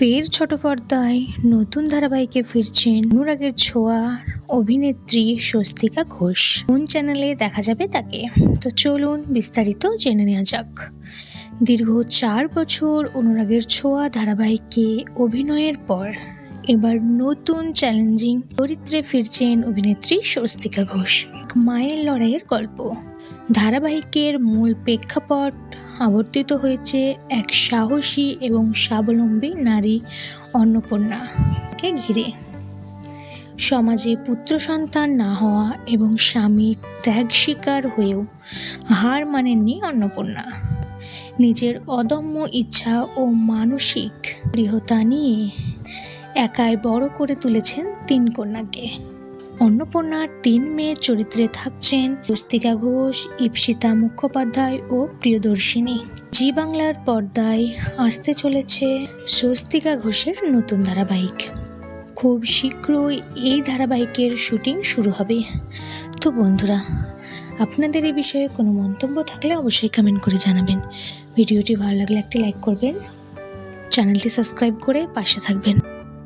ফের ছোট পর্দায় নতুন ধারাবাহিকে ফিরছেন অনুরাগের ছোঁয়া অভিনেত্রী স্বস্তিকা ঘোষ। কোন চ্যানেলে দেখা যাবে তাকে? তো চলুন বিস্তারিত জেনে নেওয়া যাক। দীর্ঘ চার বছর অনুরাগের ছোঁয়া ধারাবাহিকে অভিনয়ের পর এবার নতুন চ্যালেঞ্জিং চরিত্রে ফিরছেন অভিনেত্রী স্বস্তিকা ঘোষ। মায়ের লড়াইয়ের গল্প। ধারাবাহিকের মূল প্রেক্ষাপট আবর্তিত হয়েছে এক সাহসী এবং স্বাবলম্বী নারী অন্নপূর্ণাকে ঘিরে। সমাজে পুত্র সন্তান না হওয়া এবং স্বামীর ত্যাগ শিকার হয়েও হার মানেননি অন্নপূর্ণা। নিজের অদম্য ইচ্ছা ও মানসিক দৃঢ়তা নিয়ে একাই বড় করে তুলেছেন তিন কন্যাকে। অন্নপূর্ণার তিন মেয়ের চরিত্রে থাকছেন স্বস্তিকা ঘোষ, ইপসিতা মুখোপাধ্যায় ও প্রিয়দর্শিনী। জি বাংলার পর্দায় আসতে চলেছে স্বস্তিকা ঘোষের নতুন ধারাবাহিক। খুব শীঘ্রই এই ধারাবাহিকের শুটিং শুরু হবে। তো বন্ধুরা, আপনাদের এই বিষয়ে কোনো মন্তব্য থাকলে অবশ্যই কমেন্ট করে জানাবেন। ভিডিওটি ভালো লাগলে একটি লাইক করবেন। চ্যানেলটি সাবস্ক্রাইব করে পাশে থাকবেন।